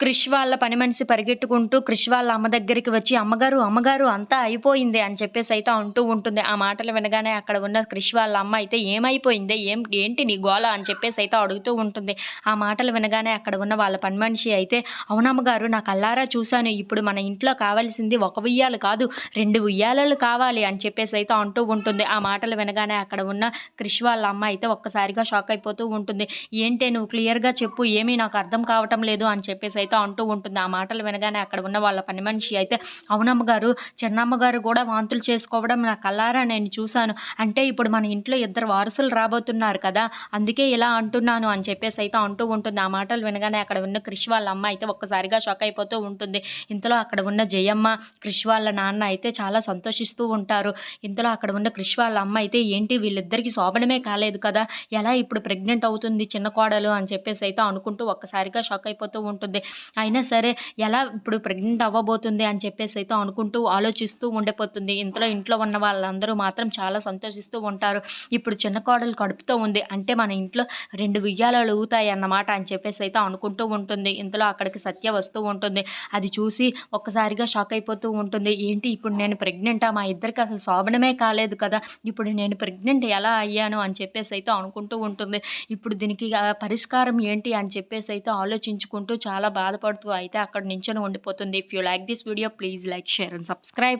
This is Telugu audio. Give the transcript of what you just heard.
క్రిష్ వాళ్ళ పని మనిషి పరిగెట్టుకుంటూ క్రిష్ వాళ్ళ అమ్మ దగ్గరికి వచ్చి అమ్మగారు అమ్మగారు అంతా అయిపోయింది అని చెప్పేసి అయితే అంటూ ఉంటుంది. ఆ మాటలు వినగానే అక్కడ ఉన్న క్రిష్ వాళ్ళ అమ్మ అయితే ఏమైపోయింది? ఏం ఏంటి నీ గోల? అని చెప్పేసి అయితే అడుగుతూ ఉంటుంది. ఆ మాటలు వినగానే అక్కడ ఉన్న వాళ్ళ పని మనిషి అయితే అవునమ్మగారు నా కల్లారా చూశాను. ఇప్పుడు మన ఇంట్లో కావాల్సింది ఒక ఉయ్యాలు కాదు రెండు ఉయ్యాలలు కావాలి అని చెప్పేసి అయితే అంటూ ఉంటుంది. ఆ మాటలు వినగానే అక్కడ ఉన్న క్రిష్ వాళ్ళ అమ్మ అయితే ఒక్కసారిగా షాక్ అయిపోతూ ఉంటుంది. ఏంటే నువ్వు క్లియర్గా చెప్పు ఏమీ నాకు అర్థం కావటం లేదు అని చెప్పేసి అయితే అంటూ ఉంటుంది ఆ మాటలు వినగానే అక్కడ ఉన్న వాళ్ళ పని మనిషి అయితే అవునమ్మ గారు చిన్నమ్మ గారు కూడా వాంతులు చేసుకోవడం నా కల్లారా నేను చూశాను. అంటే ఇప్పుడు మన ఇంట్లో ఇద్దరు వారసులు రాబోతున్నారు కదా అందుకే ఇలా అంటున్నాను అని చెప్పేసి అయితే అంటూ ఉంటుంది. ఆ మాటలు వినగానే అక్కడ ఉన్న క్రిష్ వాళ్ళ అమ్మ అయితే ఒక్కసారిగా షాక్ అయిపోతూ ఉంటుంది. ఇంతలో అక్కడ ఉన్న జయమ్మ క్రిష్ వాళ్ళ నాన్న అయితే చాలా సంతోషిస్తూ ఉంటారు. ఇంతలో అక్కడ ఉన్న క్రిష్ వాళ్ళ అమ్మ అయితే ఏంటి వీళ్ళిద్దరికి శోభనమే కాలేదు కదా ఎలా ఇప్పుడు ప్రెగ్నెంట్ అవుతుంది చిన్న కోడలు? అని చెప్పేసి అయితే అనుకుంటూ ఒక్కసారిగా షాక్ అయిపోతూ ఉంటుంది. అయినా సరే ఎలా ఇప్పుడు ప్రెగ్నెంట్ అవ్వబోతుంది అని చెప్పేసి అయితే అనుకుంటూ ఆలోచిస్తూ ఉండిపోతుంది. ఇంతలో ఇంట్లో ఉన్న వాళ్ళందరూ మాత్రం చాలా సంతోషిస్తూ ఉంటారు. ఇప్పుడు చిన్న కోడలు కడుపుతో ఉంది. అంటే మన ఇంట్లో రెండు ఉయ్యాలలు ఊతాయి అన్నమాట అని చెప్పేసి అయితే అనుకుంటూ ఉంటుంది. ఇంతలో అక్కడికి సత్య వస్తూ ఉంటుంది. అది చూసి ఒక్కసారిగా షాక్ అయిపోతూ ఉంటుంది. ఏంటి ఇప్పుడు నేను ప్రెగ్నెంటా? మా ఇద్దరికి అసలు శోభనమే కాలేదు కదా. ఇప్పుడు నేను ప్రెగ్నెంట్ ఎలా అయ్యాను? అని చెప్పేసి అయితే అనుకుంటూ ఉంటుంది. ఇప్పుడు దీనికి పరిష్కారం ఏంటి? అని చెప్పేసి అయితే ఆలోచించుకుంటూ చాలా బాధపడుతూ అయితే అక్కడ నించొని ఉండిపోతుంది. If you like this video please like share and subscribe